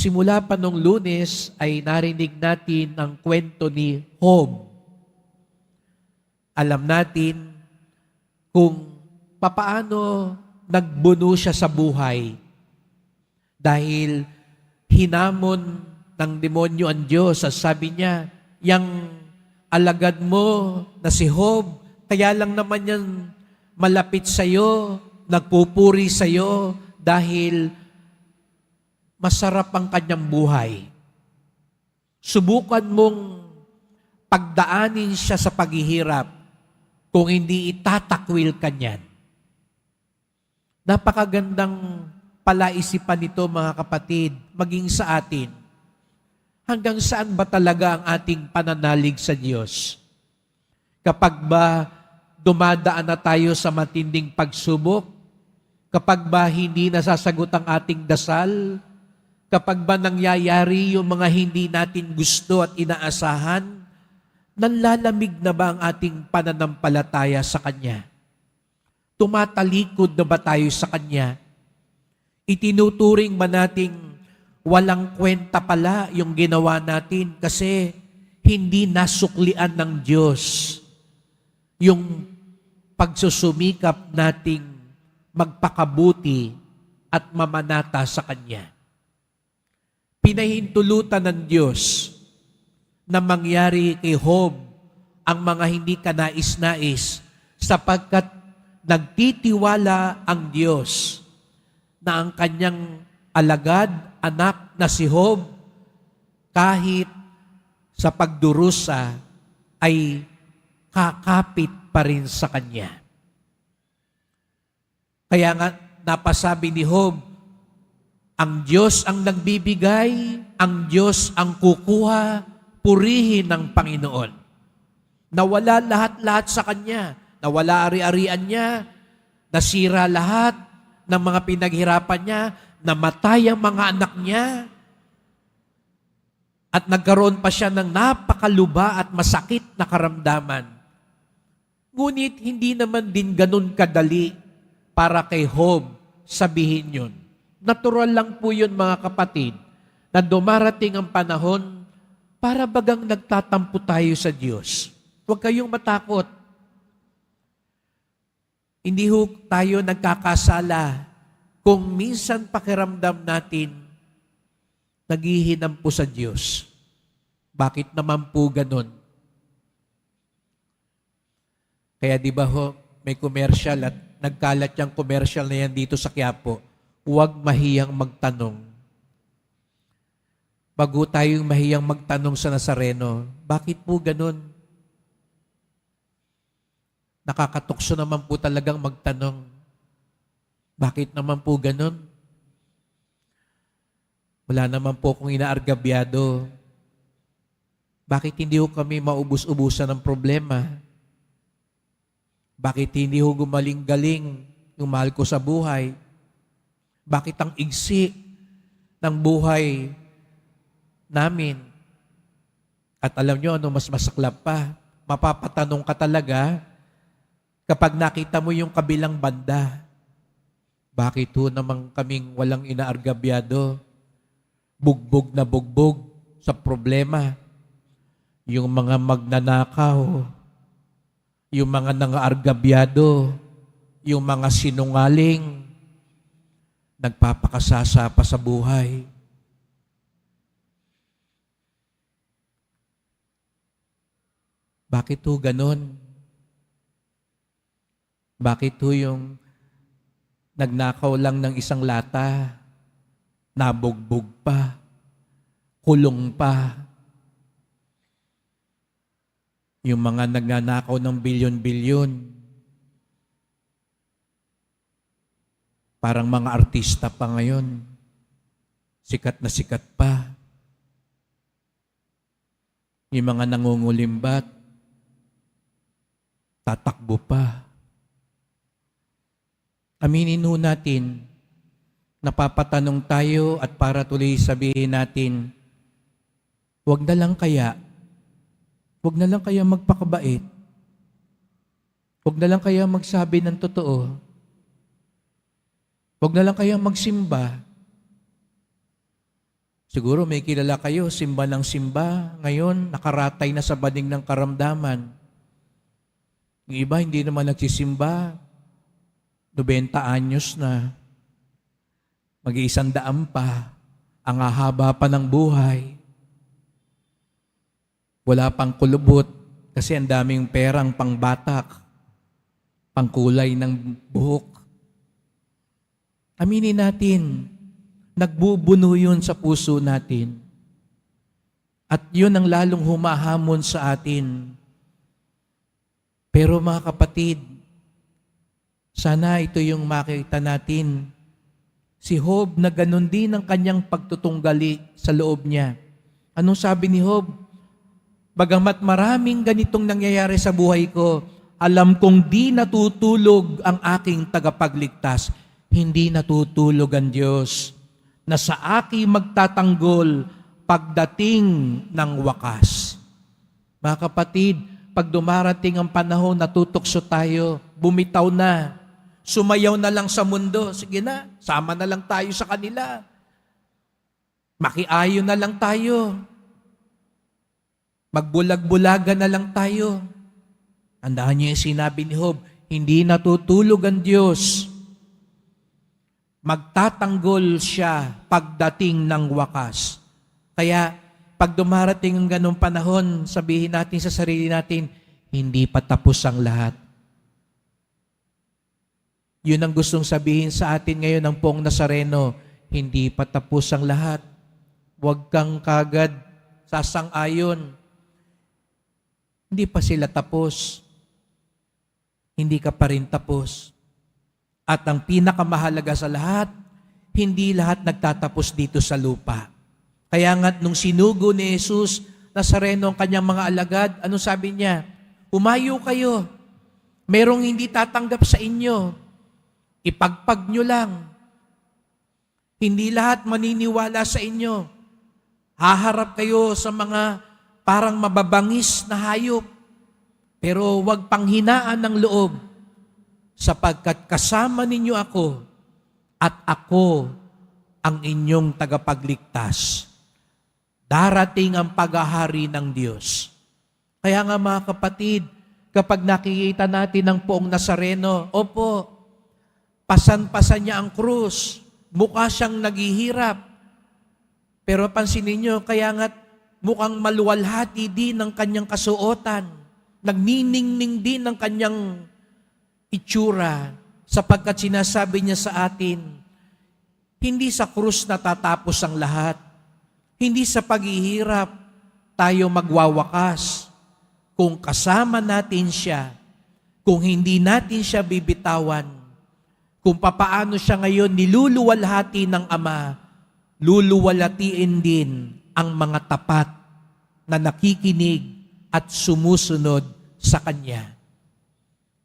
Simula pa nung lunes ay narinig natin ang kwento ni Job. Alam natin kung papaano nagbuno siya sa buhay dahil hinamon ng demonyo ang Diyos. At sabi niya, yang alagad mo na si Job, kaya lang naman yan malapit sa iyo, nagpupuri sa iyo dahil masarap ang kanyang buhay. Subukan mong pagdaanin siya sa paghihirap kung hindi itatakwil ka niyan. Napakagandang palaisipan nito mga kapatid, maging sa atin. Hanggang saan ba talaga ang ating pananalig sa Diyos? Kapag ba dumadaan na tayo sa matinding pagsubok, kapag ba hindi nasasagot ang ating dasal, kapag ba nangyayari yung mga hindi natin gusto at inaasahan, nanlalamig na ba ang ating pananampalataya sa Kanya? Tumatalikod na ba tayo sa Kanya? Itinuturing ba nating walang kwenta pala yung ginawa natin kasi hindi nasuklian ng Diyos yung pagsusumikap nating magpakabuti at mamanata sa Kanya pinahintulutan ng Diyos na mangyari kay Job ang mga hindi kanais-nais sapagkat nagtitiwala ang Diyos na ang kanyang alagad, anak na si Job, kahit sa pagdurusa ay kakapit pa rin sa kanya. Kaya nga napasabi ni Job, ang Diyos ang nagbibigay, ang Diyos ang kukuha, purihin ng Panginoon. Nawala lahat-lahat sa Kanya. Nawala ari-arian niya. Nasira lahat ng mga pinaghirapan niya. Namatay ang mga anak niya. At nagkaroon pa siya ng napakaluba at masakit na karamdaman. Ngunit hindi naman din ganun kadali para kay Job sabihin yun. Natural lang po yun mga kapatid, na dumarating ang panahon para bagang nagtatampo tayo sa Diyos. Huwag kayong matakot. Hindi ho tayo nagkakasala kung minsan pakiramdam natin naghihinam po sa Diyos. Bakit naman po ganun? Kaya di ba ho, may commercial at nagkalat yung commercial na yan dito sa Quiapo huwag mahiyang magtanong. Bago tayong mahiyang magtanong sa Nazareno, bakit po ganun? Nakakatukso naman po talagang magtanong. Bakit naman po ganun? Wala naman po kung inaargabyado. Bakit hindi ho kami maubos-ubusan ng problema? Bakit hindi ho gumaling-galing yung mahal ko sa buhay? Bakit ang igsi ng buhay namin? At alam nyo, ano mas masaklap pa? Mapapatanong ka talaga kapag nakita mo yung kabilang banda. Bakit ho naman kaming walang inaargabyado? Bugbog na bugbog sa problema. Yung mga magnanakaw, yung mga nangaargabyado, yung mga sinungaling, nagpapakasasa pa sa buhay. Bakit ho ganon? Bakit ho yung nagnakaw lang ng isang lata, nabugbog pa, kulong pa, yung mga nagnanakaw ng bilyon-bilyon, Parang mga artista pa ngayon. Sikat na sikat pa. Yung mga nangungulimbat, tatakbo pa. Aminin ho natin, napapatanong tayo at para tuloy sabihin natin, wag na lang kaya, wag na lang kaya magpakabait, wag na lang kaya magsabi ng totoo, Huwag na lang kayang magsimba. Siguro may kilala kayo, simba ng simba, ngayon nakaratay na sa bading ng karamdaman. Yung iba hindi naman nagsisimba, 90 anyos na, mag-iisang daan pa, ang hahaba pa ng buhay. Wala pang kulubot kasi ang daming perang pangbatak, pangkulay ng buhok. Aminin natin, nagbubuno yun sa puso natin. At yun ang lalong humahamon sa atin. Pero mga kapatid, sana ito yung makita natin. Si Job na ganun din ang kanyang pagtutunggali sa loob niya. Anong sabi ni Job? Bagamat maraming ganitong nangyayari sa buhay ko, alam kong di natutulog ang aking tagapagligtas. Hindi natutulog ang Diyos na sa akin magtatanggol pagdating ng wakas. Mga kapatid, pag dumarating ang panahon, natutokso tayo, bumitaw na, sumayaw na lang sa mundo, sige na, sama na lang tayo sa kanila. Makiayo na lang tayo. Magbulag-bulaga na lang tayo. Andahan niyo yung sinabi ni Job, hindi natutulog ang Diyos magtatanggol siya pagdating ng wakas. Kaya pag dumarating ang ganong panahon, sabihin natin sa sarili natin, hindi pa tapos ang lahat. Yun ang gustong sabihin sa atin ngayon ng Pong Nazareno, hindi pa tapos ang lahat. Huwag kang kagad sasang-ayon. Hindi pa sila tapos. Hindi ka pa rin tapos. At ang pinakamahalaga sa lahat, hindi lahat nagtatapos dito sa lupa. Kaya nga nung sinugo ni Jesus Nazareno ang kanyang mga alagad, ano sabi niya? Umayo kayo. Merong hindi tatanggap sa inyo. Ipagpag nyo lang. Hindi lahat maniniwala sa inyo. Haharap kayo sa mga parang mababangis na hayop. Pero huwag panghinaan ng loob sapagkat kasama ninyo ako at ako ang inyong tagapagligtas. Darating ang paghahari ng Diyos. Kaya nga mga kapatid, kapag nakikita natin ang poong Nazareno, opo, pasan-pasan niya ang krus, mukha siyang naghihirap. Pero pansinin niyo, kaya nga mukhang maluwalhati din ng kanyang kasuotan. Nagniningning din ng kanyang itsura sapagkat sinasabi niya sa atin, hindi sa krus natatapos ang lahat. Hindi sa paghihirap tayo magwawakas. Kung kasama natin siya, kung hindi natin siya bibitawan, kung papaano siya ngayon niluluwalhati ng Ama, luluwalhatiin din ang mga tapat na nakikinig at sumusunod sa Kanya.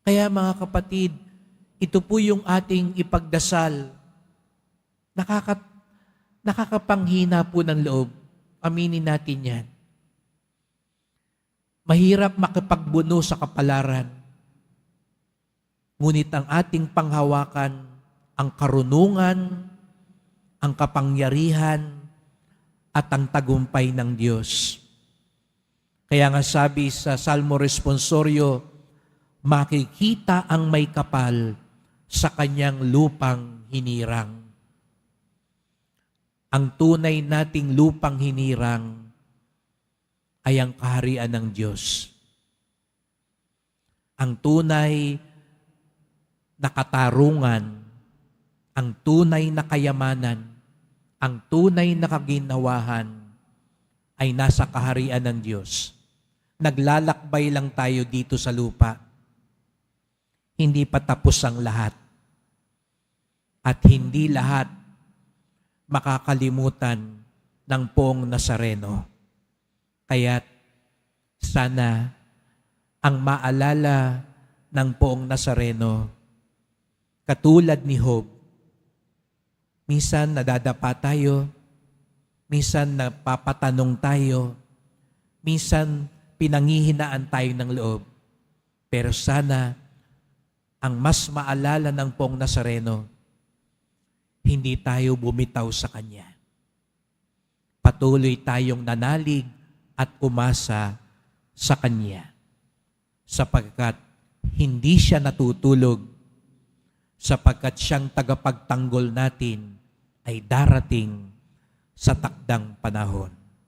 Kaya mga kapatid, ito po yung ating ipagdasal. Nakaka, nakakapanghina po ng loob. Aminin natin yan. Mahirap makipagbuno sa kapalaran. Ngunit ang ating panghawakan, ang karunungan, ang kapangyarihan, at ang tagumpay ng Diyos. Kaya nga sabi sa Salmo Responsorio, makikita ang may kapal sa kanyang lupang hinirang. Ang tunay nating lupang hinirang ay ang kaharian ng Diyos. Ang tunay na katarungan, ang tunay na kayamanan, ang tunay na kaginawahan ay nasa kaharian ng Diyos. Naglalakbay lang tayo dito sa lupa hindi pa tapos ang lahat. At hindi lahat makakalimutan ng pong Nazareno. Kaya sana ang maalala ng poong Nazareno, katulad ni Job, minsan nadadapa tayo, minsan napapatanong tayo, minsan pinangihinaan tayo ng loob. Pero sana ang mas maalala ng pong Nazareno, hindi tayo bumitaw sa Kanya. patuloy tayong nanalig at umasa sa Kanya. Sapagkat hindi siya natutulog, sapagkat siyang tagapagtanggol natin ay darating sa takdang panahon.